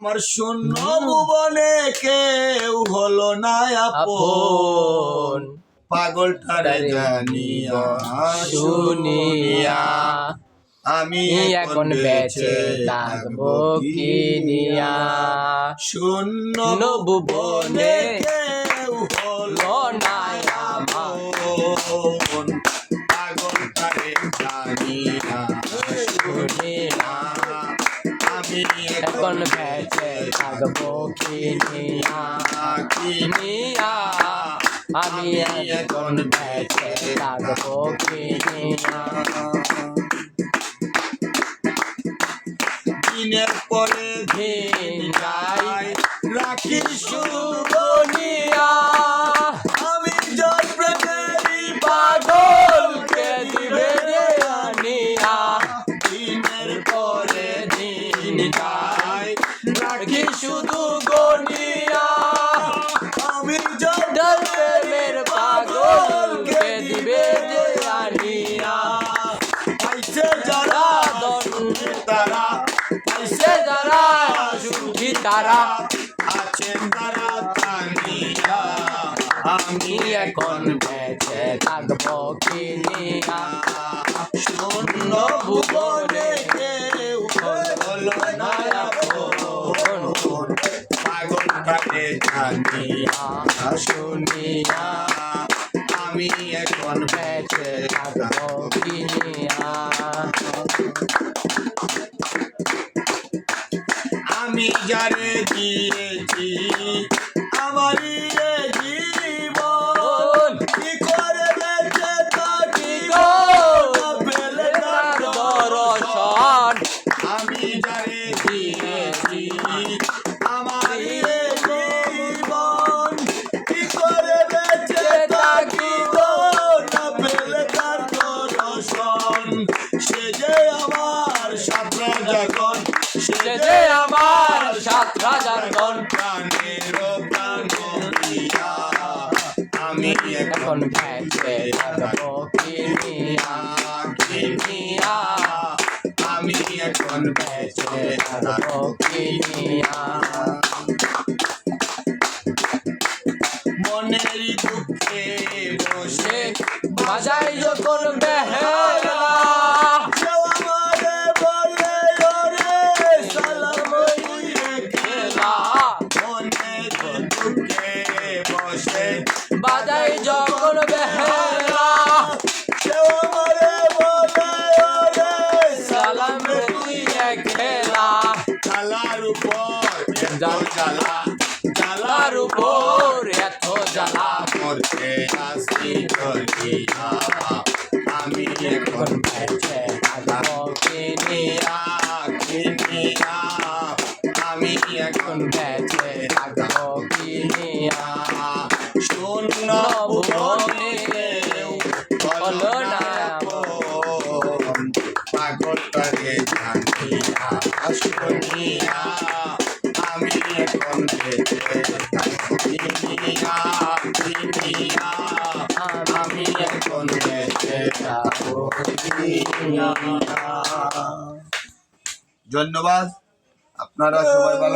আমার শূন্য ভুবনে কেউ হলো না আপন। পাগলটারে জানিয়া শুনিয়া। আমি এখন বেঁচে থাকব কি নিয়া শূন্য ভুবনে কেউ হলো না আপন। এখন বেঁচে থাকব কি নিয়া কি নিয়া আমি এখন বেঁচে থাকব কি নিয়া দিনের পরে দিন রাখি শুধু তারা সে যারা সুখী তারা। আছেন তারা জানিয়া আমি এখন বেঁচে থাকব কি নিয়া শূন্য ভুবনে কেউ হলো না পাগল কাটে জানিয়া শুনিয়া। আমি এখন বেঁচে থাকব কি আমি যারে দিয়েছি আমারই রাজার প্রাণের প্রাণ আমি এখন বেঁচে থাকব কি নিয়া আমি এখন বেঁচে থাকব কি নিয়া মনের দুঃখে বসে বাজাই যখন বেহেলা বসে বাজাই যখন বেহেলা কেউ আমারে বলে ওরে সালাম তুই খেলা জ্বালার উপর এত জ্বালা তার উপর এত জ্বালা। করতে আসি চলিয়া পাগল করে জানিয়া শুনিয়া আমি এখন আমি এখন বেঁচে ধন্যবাদ। আপনারা সবাই ভালো